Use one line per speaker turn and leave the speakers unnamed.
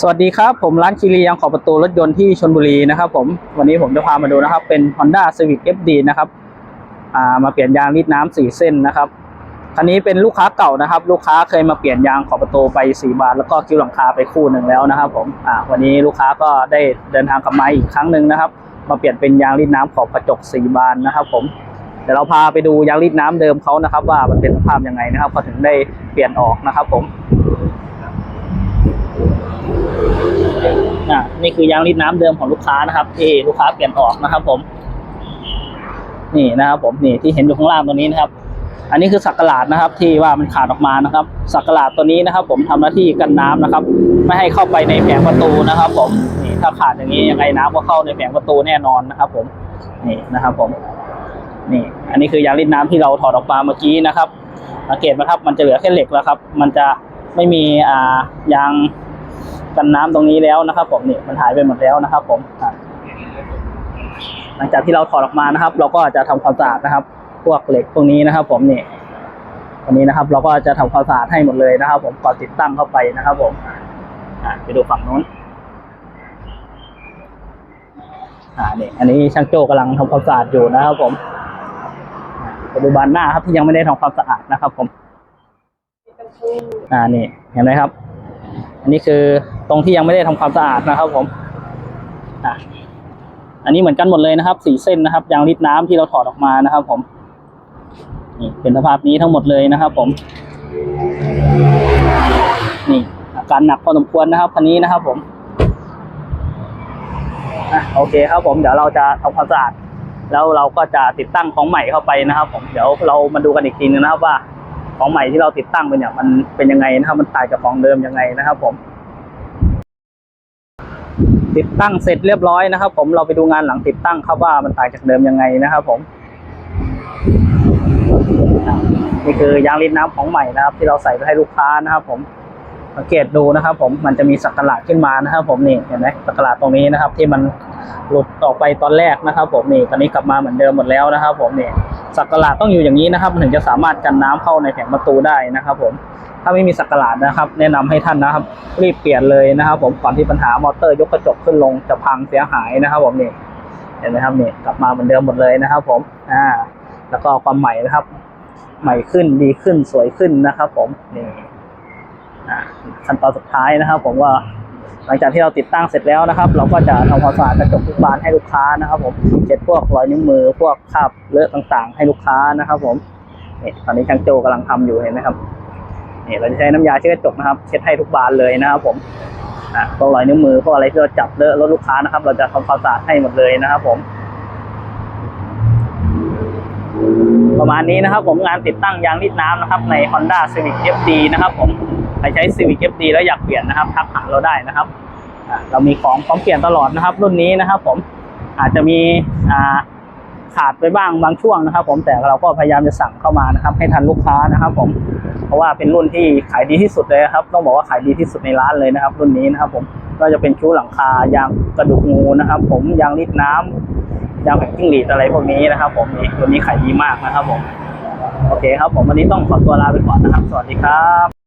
สวัสดีครับผมร้านคีรียังขอบประตูรถยนต์ที่ชนบุรีนะครับผมวันนี้ผมจะพามาดูนะครับ เป็น Honda Civic FD นะครับอ่ามาเปลี่ยนยางรีดน้ำสี่เส้นนะครับคันนี้เป็นลูกค้าเก่านะครับ ลูกค้าเคยมาเปลี่ยนยางขอบประตูไป4บาท แล้วก็คิ้วหลังคาไปคู่หนึ่งแล้วนะครับ ผมอ่าวันนี้ลูกค้าก็ได้เดินทางกลับมาอีกครั้งหนึ่งนะครับ มาเปลี่ยนเป็นยางรีดน้ำขอบกระจก4บานนะครับ ผมเดี๋ยวเราพาไปดูยางรีดน้ำเดิมเขานะครับ ว่ามันเป็นสภาพยังไงนะครับเขาถึงได้เปลี่ยนออกนะครับ ผม อะ นี่คือยางรีดน้ำเดิมของลูกค้านะครับที่ลูกค้าเปลี่ยนออกนะครับผมนี่นะครับผมนี่ที่เห็นอยู่ข้างล่างตัวนี้นะครับ อันนี้คือสักหลาดนะครับ ที่ว่ามันขาดออกมานะครับ สักหลาดตัวนี้นะครับ ผมทำหน้าที่กันน้ำนะครับ ไม่ให้เข้าไปในแผงประตูนะครับ ผมนี่ถ้าขาดอย่างนี้ยังไงน้ำก็เข้าในแผงประตูแน่นอนนะครับ ผมนี่นะครับผมนี่อันนี้คือยางรีดน้ำที่เราถอดออกมาเมื่อกี้นะครับสังเกตไหมครับ มันจะเหลือแค่เหล็กแล้วครับ มันจะไม่มีอ่ายาง กันน้ำตรงนี้แล้วนะครับ ผมนี่มันหายไปหมดแล้วนะครับ ผมหลังจากที่เราถอดออกมานะครับ เราก็จะทำความสะอาดนะครับ พวกเหล็กตรงนี้นะครับ ผมนี่ตรงนี้นะครับ เราก็จะทำความสะอาดให้หมดเลยนะครับ ผมก่อนติดตั้งเข้าไปนะครับ ผมไปดูฝั่งนู้นอ่านี่อันนี้ช่างโจ้กำลังทำความสะอาดอยู่นะครับ ผมอะไปดูบานหน้าครับที่ยังไม่ได้ทำความสะอาดนะครับ ผม อ่านี่เห็นไหมครับ อันนี้คือ ตรงที่ยังไม่ได้ทำความสะอาดนะครับผมอะอันนี้เหมือนกันหมดเลยนะครับสี่เส้นนะครับยางรีดน้ำที่เราถอดออกมานะครับ ผมนี่เป็นสภาพนี้ทั้งหมดเลยนะครับ ผม นี่อาการหนักพอสมควรนะครับคันนี้นะครับ ผมอะโอเคครับผมเดี๋ยวเราจะทำความสะอาดแล้วเราก็จะติดตั้งของใหม่เข้าไปนะครับ ผมเดี๋ยวเรามาดูกันอีกทีนึงนะครับว่าของใหม่ที่เราติดตั้งไปเนี่ยมันเป็นยังไงนะครับ มันต่างจากของเดิมยังไงนะครับ ผม ติดตั้งเสร็จเรียบร้อยนะครับ ผมเราไปดูงานหลังติดตั้งครับว่ามันต่างจากเดิมยังไงนะครับผมนี่คือยางรีดน้ำของใหม่นะครับ ที่เราใส่ไปให้ลูกค้านะครับผมสังเกตดูนะครับ ผมมันจะมีสักหลาดขึ้นมานะครับ ผมนี่เห็นไหมสักหลาดตรงนี้นะครับ ที่มันหลุดออกไปตอนแรกนะครับ ผมนี่ตอนนี้กลับมาเหมือนเดิมหมดแล้วนะครับ ผมนี่สักหลาดต้องอยู่อย่างนี้นะครับ มันถึงจะสามารถกันน้ำเข้าในแผงประตูได้นะครับ ผม ถ้าไม่มีสักหลาดนะครับ แนะนำให้ท่านนะครับ รีบเปลี่ยนเลยนะครับ ผมก่อนที่ปัญหามอเตอร์ยกกระจกขึ้นลงจะพังเสียหายนะครับ ผมนี่เห็นไหมครับนี่กลับมาเหมือนเดิมหมดเลยนะครับ ผมอ่าแล้วก็ความใหม่นะครับ ใหม่ขึ้นดีขึ้นสวยขึ้นนะครับ ผมนี่อ่าขั้นตอนสุดท้ายนะครับ ผมว่าหลังจากที่เราติดตั้งเสร็จแล้วนะครับ เราก็จะทำความสะอาดกระจกทุกบานให้ลูกค้านะครับ ผมเช็ดพวกรอยนิ้วมือพวกคราบเลอะต่างๆ ให้ลูกค้านะครับ ผมนี่ตอนนี้ช่างโจกำลังทำอยู่เห็นไหมครับ นี่เราจะใช้น้ำยาเช็ดกระจกนะครับ เช็ดให้ทุกบานเลยนะครับ ผมอะพวกรอยนิ้วมือพวกอะไรที่เราจับเลอะรถลูกค้านะครับ เราจะทำความสะอาดให้หมดเลยนะครับ ผม ประมาณนี้นะครับ ผมงานติดตั้งยางรีดน้ำนะครับ ใน Honda Civic FD นะครับ ผมใครใช้ Civic FD แล้วอยากเปลี่ยนนะครับทักหาเราได้นะครับเรามีของพร้อมเปลี่ยนตลอดนะครับ รุ่นนี้นะครับ ผมอาจจะมีขาดไปบ้างบางช่วงนะครับ ผมแต่เราก็พยายามจะสั่งเข้ามานะครับ ให้ทันลูกค้านะครับ ผม ราะว่าเป็นรุ่นที่ขายดีที่สุดเลยครับ ต้องบอกว่าขายดีที่สุดในร้านเลยนะครับ รุ่นนี้นะครับ ผมก็จะเป็นคิ้วหลังคายางกระดูกงูนะครับ ผมยางรีดน้ำยางแผงจิ้งหรีดอะไรพวกนี้นะครับ ผมนี่ตัวนี้ขายดีมากนะครับ ผมโอเคครับ ผมวันนี้ต้องขอตัวลาไปก่อนนะครับ สวัสดีครับ